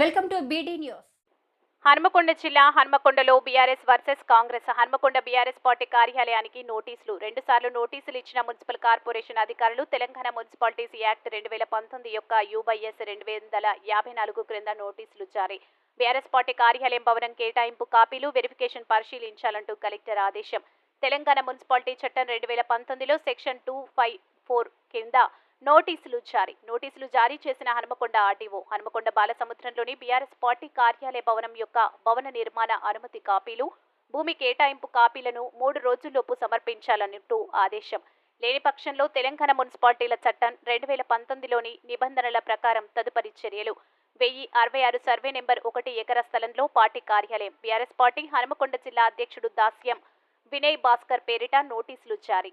Welcome to BD news Hanamkonda జిల్లా హన్మకొండలో BRS versus Congress Hanamkonda BRS party కార్యాలయానికి నోటీసులు. రెండుసార్లు నోటీసులు ఇచ్చిన మున్సిపల్ కార్పొరేషన్ అధికారులు తెలంగాణ మున్సిపాలిటీస్ యాక్ట్ రెండు వేల పంతొమ్మిది యొక్క యూబైఎస్ రెండు వందల యాభై నాలుగు క్రింద నోటీసులు జారీ. బీఆర్ఎస్ పార్టీ కార్యాలయం భవనం కేటాయింపు కాపీలు వెరిఫికేషన్ పరిశీలించాలంటూ కలెక్టర్ ఆదేశం. తెలంగాణ మున్సిపాలిటీ చట్టం రెండు వేల పంతొమ్మిదిలో సెక్షన్ టూ ఫైవ్ ఫోర్ కింద నోటీసులు జారీ. నోటీసులు జారీ చేసిన హనుమకొండ ఆర్డీఓ హనుమకొండ బాలసముద్రంలోని బీఆర్ఎస్ పార్టీ కార్యాలయ భవనం యొక్క భవన నిర్మాణ అనుమతి కాపీలు భూమి కేటాయింపు కాపీలను మూడు రోజుల్లోపు సమర్పించాలన్నట్టు ఆదేశం. లేని పక్షంలో తెలంగాణ మున్సిపాలిటీల చట్టం రెండు వేల పంతొమ్మిదిలోని నిబంధనల ప్రకారం తదుపరి చర్యలు. వెయ్యి అరవై ఆరు సర్వే నెంబర్ ఒకటి ఎకర స్థలంలో పార్టీ కార్యాలయం. బీఆర్ఎస్ పార్టీ హనుమకొండ జిల్లా అధ్యక్షుడు దాస్యం వినయ్ భాస్కర్ పేరిట నోటీసులు జారీ.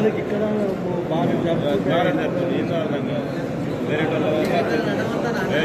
ఉన్నది ఇక్కడ బాగా జరుగుతుంది. వేరే